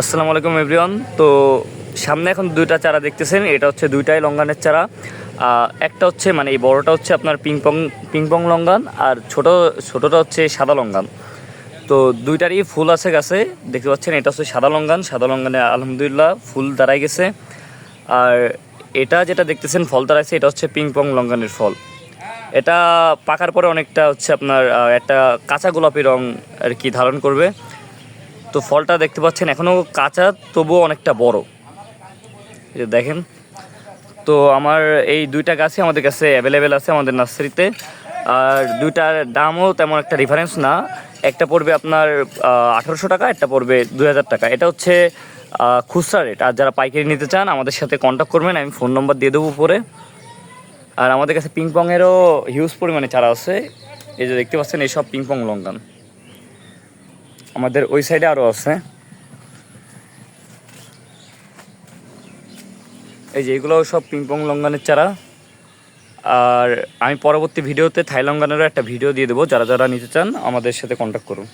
আসসালামু আলাইকুম, এভরিওয়ান। তো সামনে এখন দুইটা চারা দেখতেছেন, এটা হচ্ছে দুইটাই লঙ্গানের চারা। একটা হচ্ছে মানে এই বড়টা হচ্ছে আপনার পিংপং পিংপং লঙ্গান, আর ছোট, ছোটটা হচ্ছে সাদা লঙ্গান। তো দুইটারই ফুল আছে গাছে, দেখতে পাচ্ছেন, এটা হচ্ছে সাদা লঙ্গান। সাদা লঙ্গানে আলহামদুলিল্লাহ ফুল দাঁড়াই গেছে। আর এটা যেটা দেখতেছেন, ফল দাঁড়াইছে, এটা হচ্ছে পিংপং লঙ্গানের ফল। এটা পাকার পরে অনেকটা হচ্ছে আপনার একটা কাঁচা গোলাপি রং আর কি ধারণ করবে। তো ফলটা দেখতে পাচ্ছেন এখনও কাঁচা, তবুও অনেকটা বড়। দেখেন, তো আমার এই দুইটা গাছই আমাদের কাছে অ্যাভেলেবেল আছে আমাদের নার্সারিতে। আর দুইটার দামও তেমন একটা রেফারেন্স না। একটা পড়বে আপনার আঠারোশো টাকা, একটা পড়বে দু হাজার টাকা। এটা হচ্ছে খুচরা রেট আর যারা পাইকারি নিতে চান, আমাদের সাথে কন্ট্যাক্ট করবেন। আমি ফোন নম্বর দিয়ে দেবো উপরে। আর আমাদের কাছে পিংপংয়েরও হিউজ পরিমাণে চারা আছে। এই যে দেখতে পাচ্ছেন এইসব পিংপং লঙ্কান। আমাদের ওই সাইডে আরও আছে। এই যে এগুলো সব পিংপং লঙ্গানের চারা। আর আমি পরবর্তী ভিডিওতে থাই লঙ্গানেরও একটা ভিডিও দিয়ে দেবো, যারা যারা নিতে চান আমাদের সাথে কন্ট্যাক্ট করুন।